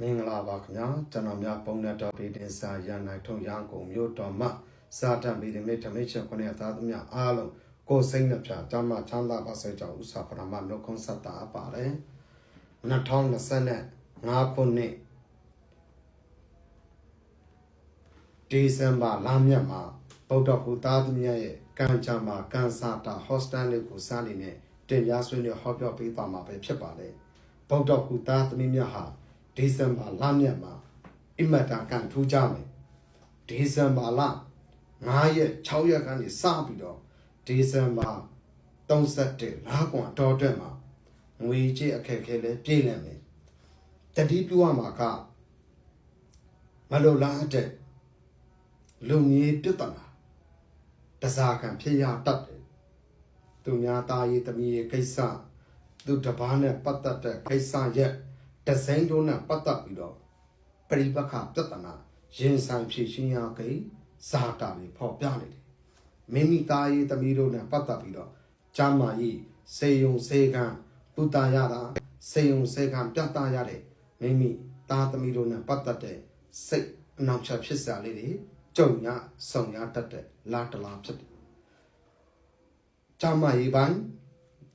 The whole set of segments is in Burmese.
မင်္ဂလာပါခင်ဗျာကျွန်တော်များပုံနဲ့တော်ပြည်တင်စာရန်နိုင်ထုံရန်ကုန်မြို့တော်မှာစာတံပြည်မိထမိတ်ချက်ခုနှစ်သားသမ ्या အားလုံးကိုယ်စိတ်နှပြကျမ်းမချမ်းသာပါစေကြောင်းဥစ္စာပရမနှုတ်ခွန်းဆက်တာပါတယ်2025ခုနှစ်ဒီဇင်ဘာလမြတ်မှာဗုဒ္ဓဟူသားသမ ्या ရဲ့ကံကြမ်းမှာကန်စာတာဟော့စတန်လေးကိုစားနေနဲ့တင်ပြဆွေးနွေးဟောပြောပေးပါမှာပဲဖြစ်ပါတယ်ဗုဒ္ဓဟူသားသမ ्या ဟာ ဒီဇင်ဘာလမြတ်မှာအမတာကန်ထူးကြမယ်ဒီဇင်ဘာလ9ရက်6ရက်ကနေစပြီးတော့ဒီဇင်ဘာ31လကွန်တော်အတွက်မှာငွေကြေးအခက်အခဲလည်းပြည့်နေမယ်တတိပြုရမှာကမလိုလားတဲ့လူမျိုးပြဿနာတစားကံဖြစ်ရတတ်တယ်သူများသားရေးသမီးရေးကိစ္စသူတစ်ပါးနဲ့ပတ်သက်တဲ့ကိစ္စရဲ့ ဒဇိုင်းတို့နဲ့ပတ်သက်ပြီးတော့ပရိပခပြဿနာရင်ဆိုင်ဖြည့်ရှင်းရကိဇာတာတွေဖော်ပြနေတယ်မိမိသားရေးသမီးတို့နဲ့ပတ်သက်ပြီးတော့ကျမ်းမာရေးစေယုံစေကံပုတ္တရတာစေယုံစေကံပြသရတဲ့မိမိသားသမီးတို့နဲ့ပတ်သက်တဲ့စိတ်အနောက်ချက်ဖြစ်စာလေးတွေကြုံရဆုံရတတ်တဲ့လာတလာဖြစ်တယ်ကျမ်းမာရေးပိုင်း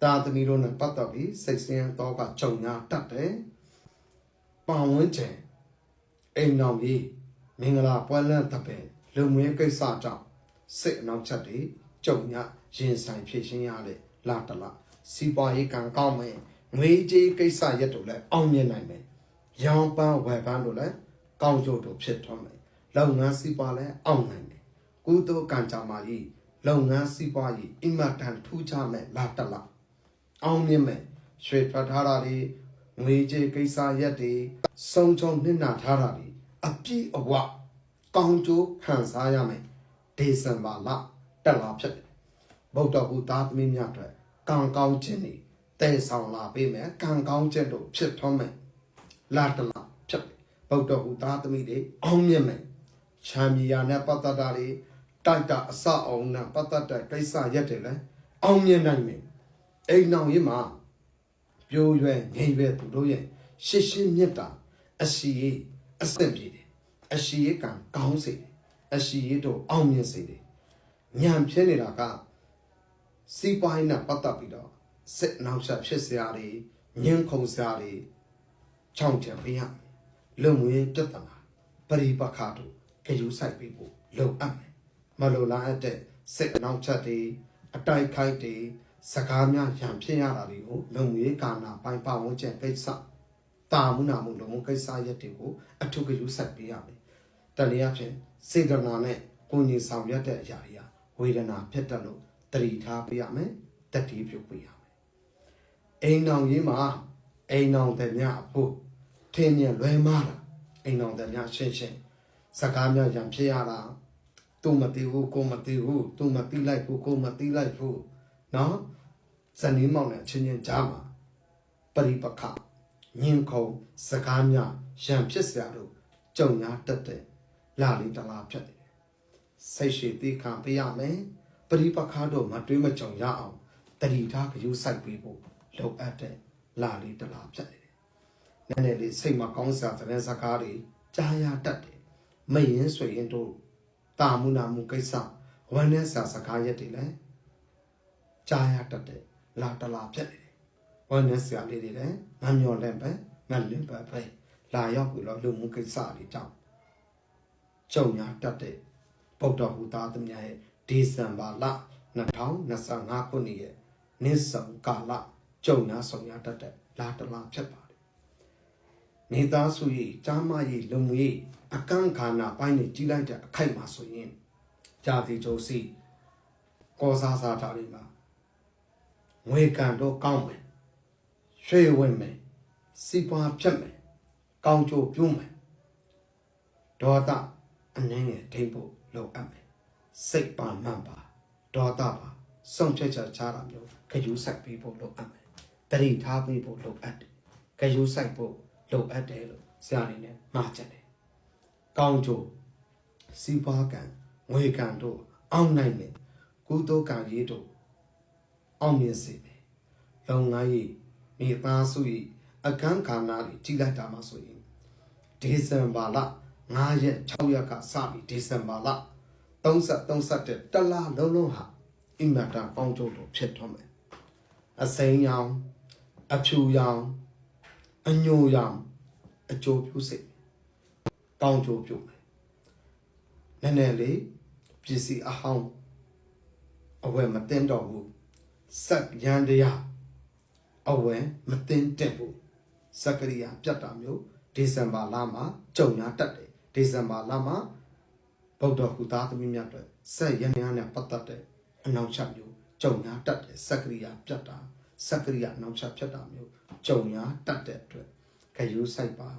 သားသမီးတို့နဲ့ပတ်သက်ပြီးစိတ်ဆင်းရဲတော့ကကြုံရတတ်တယ် ပတ်ဝန်းကျင်အိမ်တော်ကြီးမင်္ဂလာပွဲလန့်တပင်လူမွေးကိစ္စကြောင့်စိတ်အနောက်ချက်တွေကြုံရရင်ဆိုင်ဖြစ်ရှင်းရတဲ့လာတလာစီးပွားရေးကံကောင်းမယ်ငွေကြေးကိစ္စရက်တို့လည်းအောင်မြင်နိုင်မယ်ရောင်းပန်းဝယ်ပန်းတို့လည်းကောင်းကျိုးတို့ဖြစ်ထွန်းမယ်လုပ်ငန်းစီးပွားလည်းအောင်နိုင်တယ်ကုသိုလ်ကံကြမ္မာကြီးလုပ်ငန်းစီးပွားရေးအင်မတန်ထူးခြားမဲ့လာတလာအောင်မြင်မဲ့ရွှေထွက်ထားတာတွေ ငွေကြေးကိစ္စရက်တွေစုံချုံနှစ်နာထားတာတွေအပြည့်အဝကောင်းကျိုးခံစားရမယ်ဒေဇင်ဘာလတက်လာဖြစ်တယ်ဗုဒ္ဓဘုသားသမီးများအတွက်ကံကောင်းခြင်းတွေတည်ဆောင်လာပေးမယ်ကံကောင်းခြင်းတို့ဖြစ်ထွန်းမယ်လာတလာဖြစ်တယ်ဗုဒ္ဓဘုသားသမီးတွေအောင်မြင်မယ်ချမ်းမြေယာနဲ့ပတ်သက်တာတွေတိုက်တာအစအောင်နဲ့ပတ်သက်တဲ့ကိစ္စရက်တွေလည်းအောင်မြင်နိုင်မယ်အိမ်အောင်ရင်မှာ ပြိုးရွယ်ငိမ့်ရွယ်သူတို့ရဲ့ရှစ်ရှင်းမြတ်တာအရှိရေးအဆင့်ပြေတယ်အရှိရေးကံကောင်းစေတယ်အရှိရေးတို့အောင်မြင်စေတယ်ညံဖြစ်နေတာကစီးပွားရေးနဲ့ပတ်သက်ပြီးတော့စစ်နောက်ဆက်ဖြစ်စရာတွေညှင်းခုန်စရာတွေချောင်းချံပေးရမယ်လုံငွေပြဿနာပရိပခါတို့ကြယူဆိုင်ပေးဖို့လုံအပ်မယ်မလိုလားအပ်တဲ့စစ်နောက်ချက်တွေအတိုက်ခိုက်တွေ စကားများရံဖြစ်ရတာတွေကိုလုံငွေကာနာပိုင်းပဝန်းကျင်ကိစ္စတာမှုနာမှုလုံကိစ္စရက်တွေကိုအထုကယူဆိုင်ပေးရမယ်တနည်းအားဖြင့်စေတနာနဲ့ကိုယ်ညီဆောင်ရွက်တဲ့အရာတွေကဝေဒနာဖြစ်တတ်လို့တတိထားပေးရမယ်တတိပြုတ်ပေးရမယ်အိမ်အောင်ရေးမှာအိမ်အောင်တဲ့များအဖို့ထင်းမြင်လွဲမားတာအိမ်အောင်တဲ့များရှင်းရှင်းစကားများရံဖြစ်ရတာသူမသိဘူးကိုမသိဘူးသူမသိလိုက်ဘူးကိုမသိလိုက်ဘူး နော်ဇနီးမောင်နဲ့ချင်းချင်းကြားမှာပရိပခညင်ခုံစကားများရံဖြစ်စရာတို့ကြုံညာတက်တဲ့လာလီတလားဖြစ်တယ်စိတ်ရှိသိခံပေးရမယ်ပရိပခတို့မတွေးမကြုံရအောင်တတိထားကြိုးစိုက်ပေးဖို့လိုအပ်တဲ့လာလီတလားဖြစ်နေတယ်နည်းနည်းလေးစိတ်မကောင်းစရာတဲ့စကားတွေကြားရတတ်တယ်မရင်ဆိုရင်တို့တာမှုနာမှုကိစ္စဝမ်းနဲ့စာစကားရက်တွေလည်း ကြားရတတ်တယ်လာတလာဖြစ်နေတယ်ဝမ်းနဲ့ဆရာလေးတွေလည်းမမျော်လင့်ပဲမလင့်ပဲပဲလာရောက်ပြီးတော့လူမှုကိစ္စတွေကြောင့်ကြုံရတတ်တဲ့ပုဒ္ဓဟူသားသမ ्या ရဲ့ဒီဇင်ဘာလ2025ခုနှစ်ရဲ့နေ့ဆောင်ကာလကြုံရဆောင်ရတတ်တဲ့လာတလာဖြစ်ပါတယ်နေသားစုရေးကြားမရေးလုံမှုရေးအကန့်ခါနာပိုင်းနဲ့ကြီးလိုက်တဲ့အခိုက်မှာဆိုရင်ဂျာတိကျိုးစီကောစားစားတာတွေမှာ ငွေကံတော့ကောင်းမယ်ရွှေဝင်မယ်စီပွားဖြတ်မယ်ကောင်းကျိုးပြုံးမယ်ဒေါသအနှင်းငယ်ထိမ့်ဖို့လိုအပ်မယ်စိတ်ပါမှန်ပါဒေါသပါစုံဖြတ်ချက်ချတာမျိုးခရူးဆိုင်ပေးဖို့လိုအပ်မယ်တတိထားပေးဖို့လိုအပ်တယ်ခရူးဆိုင်ဖို့လိုအပ်တယ်လို့ဆရာအနေနဲ့မှားချက်တယ်ကောင်းကျိုးစီးပွားကံငွေကံတို့အောင်နိုင်တယ်ကုသိုလ်ကံရေးတို့ အောင်မြင်စေတယ်လုံငန်းရေးမိသားစုရေးအခန်းခါနာတွေကြီးလိုက်တာမှဆိုရင်ဒီဇင်ဘာလ9ရက်6ရက်ကစပြီးဒီဇင်ဘာလ30 31တလလုံးလုံးဟာအင်မတန်ကောင်းကျိုးလို့ဖြစ်တော့မယ်အစိမ်းရောင်အဖြူရောင်အညိုရောင်အကျိုးပြုစိတ်ကောင်းကျိုးပြုမယ်နည်းနည်းလေးပစ္စည်းအဟောင်းအဝယ်မတင်တော့ဘူး စက်ရန်တရားအဝယ်မတင်တက်ဘူးစက်ကရိယာပြတ်တာမျိုးဒီဇင်ဘာလမှာကြုံရတတ်တယ်ဒီဇင်ဘာလမှာဗုဒ္ဓဟူသားသမီးများအတွက်စက်ရန်တရားနဲ့ပတ်သက်တဲ့အနောက်ချက်မျိုးကြုံရတတ်တယ်စက်ကရိယာပြတ်တာစက်ကရိယာအနောက်ချက်ဖြစ်တာမျိုးကြုံရတတ်တဲ့အတွက်ခယူးဆိုင်ပါ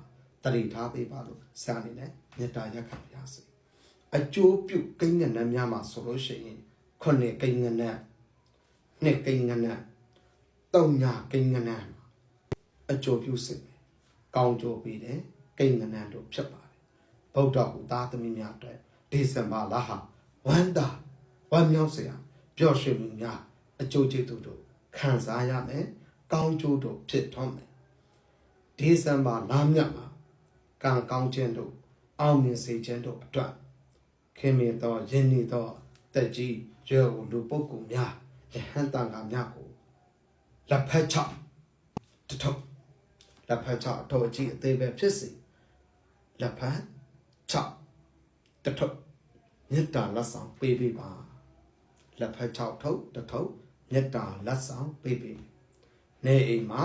တတိထားပေးပါလို့စာအနေနဲ့မေတ္တာရက်ခံပါရစေအကျိုးပြုကိန်းငဏ္ဍများမှာဆိုလို့ရှိရင်ခုနှစ်ကိန်းငဏ္ဍ နှစ်ကိန်းငဏ္ဍသုံးညာကိန်းငဏ္ဍအကျိုးပြုစေမယ်ကောင်းကျိုးပေးတယ်ကိန်းငဏ္ဍတို့ဖြစ်ပါတယ်ဗုဒ္ဓဟူသားသမီးများအတွက်ဒီဇင်ဘာလဟာဝန္တာဝမ်းမြောက်စရာပျော်ရွှင်မှုများအကျိုးကျေးဇူးတို့ခံစားရမယ်ကောင်းကျိုးတို့ဖြစ်ထွန်းမယ်ဒီဇင်ဘာလမြတ်မှာကံကောင်းခြင်းတို့အောင်မြင်စေခြင်းတို့အတွက်ခင်မင်သောယဉ်နေသောတက်ကြီးရွယ်ကိုလူပုဂ္ဂိုလ်များ ယဟန်တန်ကများကိုလက်ဖက်ချတထုပ်လက်ဖက်ချအထောက်အကြီးအသေးပဲဖြစ်စေလက်ဖက်ချတထုပ်မေတ္တာလက်ဆောင်ပေးပေးပါလက်ဖက်ချထုပ်တထုပ်မေတ္တာလက်ဆောင်ပေးပေးနေအိမ်မှာ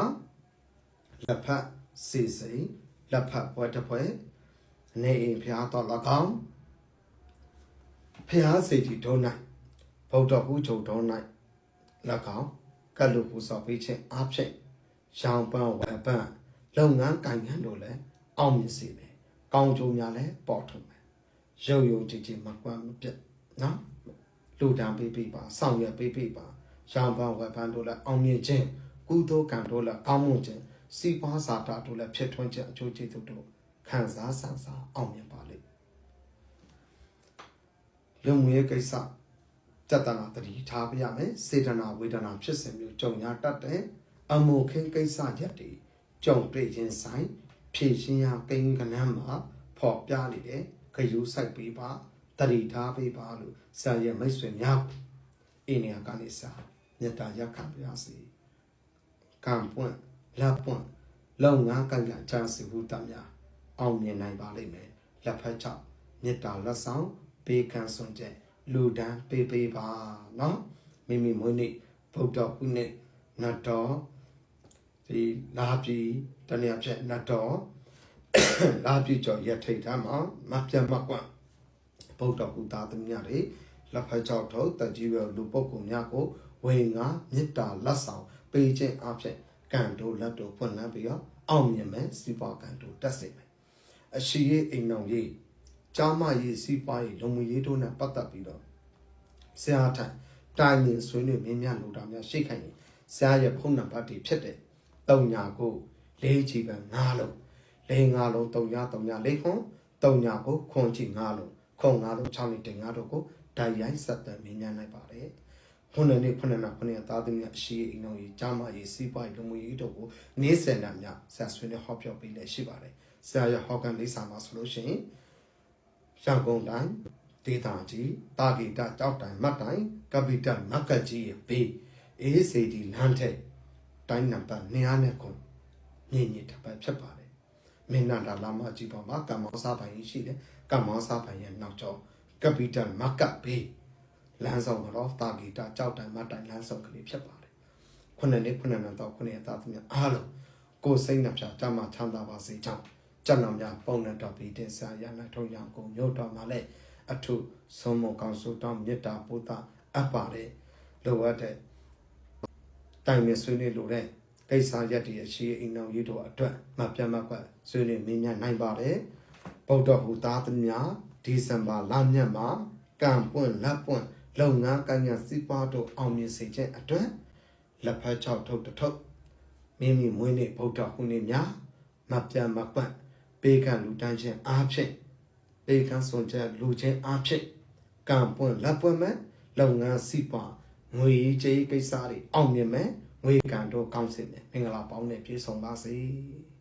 လက်ဖက်စီစိန်လက်ဖက်ပွဲတစ်ပွဲနေအိမ်ဖျားတော်၎င်းဖျားစေတီထုံး၌ဗုဒ္ဓဘုချုပ်ထုံး၌၎ င်းကတ်လူပူစော်ပေးခြင်းအဖြစ်ရောင်ပန်းဝယ်ပန်းလုပ်ငန်းကိုင်ငန်းတို့လည်းအောင်မြင်စေမယ်။ကောင်းကျိုးများလည်းပေါ်ထွန်းမယ်။ရုပ်ရုပ်ကြည်ကြည်မကွမ်းမပြတ်နော်။လူတံပေးပေးပါဆောင်ရွက်ပေးပေးပါရောင်ပန်းဝယ်ပန်းတို့လည်းအောင်မြင်ခြင်းကုသိုလ်ကံတို့လည်းကောင်းမွန်ခြင်းစီးပွားစာတာတို့လည်းဖြစ်ထွန်းခြင်းအကျိုးကျေးဇူးတို့ခံစားဆန်စားအောင်မြင်ပါလိမ့်။လုံငွေကိစ္စ တတနာတတိထားပြရမယ်စေတနာဝေဒနာဖြစ်စဉ်မျိုးကြုံရတတ်တဲ့အမှုခင်းကိစ္စရက်တွေကြုံတွေ့ခြင်းဆိုင်ဖြည့်ရှင်းရကိန်းကနန်းမှာဖော်ပြနေတယ်ခယူးဆိုင်ပေးပါတတိထားပေးပါလို့ဆရာရဲ့မိတ်ဆွေများအိနေယာကနေစာမေတ္တာရက်ခံပါရစေကံပွင့်လက်ပွင့်လုံငန်းကံကံချမ်းစီဟုတများအောင်မြင်နိုင်ပါလိမ့်မယ်လက်ဖက်ချောက်မေတ္တာလက်ဆောင်ပေးကံစွန်တဲ့ လူဒန်းပေးပေးပါနော်မိမိမွေးနေ့ဗုဒ္ဓခုနှစ်နတ်တော်ဒီလာပြီတနည်းဖြင့်နတ်တော်လာပြီကျော်ရထိတ်တမ်းမှာမပြတ်မကွန့်ဗုဒ္ဓခုသားသမီးများတွေလက်ဖက်ကြောက်ထုတ်တကြီးပဲလူပုဂ္ဂိုလ်များကိုဝေငါမေတ္တာလက်ဆောင်ပေးခြင်းအဖြစ်ကံတို့လက်တို့ဖွင့်လန်းပြီးတော့အောင်မြင်မယ်စီပွားကံတို့တက်စေမယ်အရှိရေးအိမ်အောင်ရေး ကြားမရေးစီးပွားရေးလုံမှုရေးတို့နဲ့ပတ်သက်ပြီးတော့ဆရာထံတိုင်ရင်ဆွေးနွေးမင်းများလို့တာများရှိခိုင်ရင်ဆရာရဲ့ဖုန်းနံပါတ်တွေဖြစ်တဲ့တုံညာကိုလေးချီပန်9လုံးလေး9လုံးတုံညာတုံညာလေးခွန်တုံညာကိုခွန်ချီ9လုံးခွန်9လုံး6လေးတင်9တို့ကိုဓာတ်ရိုင်းဆက်သွယ်မင်းများနိုင်ပါတယ်ခုနှစ်နှစ်ခုနှစ်နာခုနှစ်သားသမီးအရှိအိမ်တော်ကြီးကြားမရေးစီးပွားရေးလုံမှုရေးတို့ကိုနေ့စဉ်နဲ့များဆရာဆွေးနွေးဟောပြောပေးလည်းရှိပါတယ်ဆရာရဲ့ဟောကန်လေးစာမှာဆိုလို့ရှိရင် ရန်ကုန်တိုင်းဒေတာကြီးတာဂီတာကြောက်တိုင်မတ်တိုင်ကပီတမက်ကကြီးရဲ့ဘေးအေးစေဒီလမ်းထက်တိုင်းနံပါတ်200ခုညင်ညစ်တပတ်ဖြစ်ပါတယ်မင်းနာတာလာမကြီးပေါ်မှာကမ္မောစားပိုင်ရှိတယ်ကမ္မောစားပိုင်ရဲ့နောက်ကျောကပီတမက်ကဘေးလမ်းဆောင်တော့တာဂီတာကြောက်တိုင်မတ်တိုင်လမ်းဆောင်ကလေးဖြစ်ပါတယ်ခုနှစ်နှစ်ခုနှစ်နှစ်တော့ခုနှစ်အသားသမီးအားလုံးကိုယ်စိတ်နှပြကြမှာချမ်းသာပါစေကြောင်း ကျန်တော်များပုံနဲ့တော်ပြီးတင်ဆက်ရနိုင်ထုံးရအောင်ကိုမြို့တော်မှာလည်းအထုဆုံးမကောင်းစုတောင်းမေတ္တာပို့တာအပ်ပါတယ်လိုအပ်တဲ့တိုင်မြဆွေးနွေးလိုတဲ့ကိစ္စရက်တွေအရှိအိမ်အောင်ရေးတို့အတွက်မပြတ်မကွက်ဆွေးနွေးမင်းများနိုင်ပါတယ်ဗုဒ္ဓဟူသားသမ ्या ဒီဇင်ဘာလမြတ်မှာကံပွင့်လက်ပွင့်လုပ်ငန်းကံညာစီးပွားတို့အောင်မြင်စေခြင်းအတွက်လက်ဖက်ချောက်ထုတ်တထုတ်မိမိမွေးနေ့ဗုဒ္ဓဟူနေ့များမပြတ်မကွက် ပေးကံလူတန်းခြင်းအားဖြင့်ပေကန်းစွန်ချက်လူချင်းအားဖြင့်ကံပွင့်လက်ပွင့်မဲ့လုပ်ငန်းစီးပွားငွေကြေးကိစ္စတွေအောင်မြင်မဲ့ငွေကံတို့ကောင်းစေမယ်မင်္ဂလာပေါင်းနဲ့ပြည့်စုံပါစေ။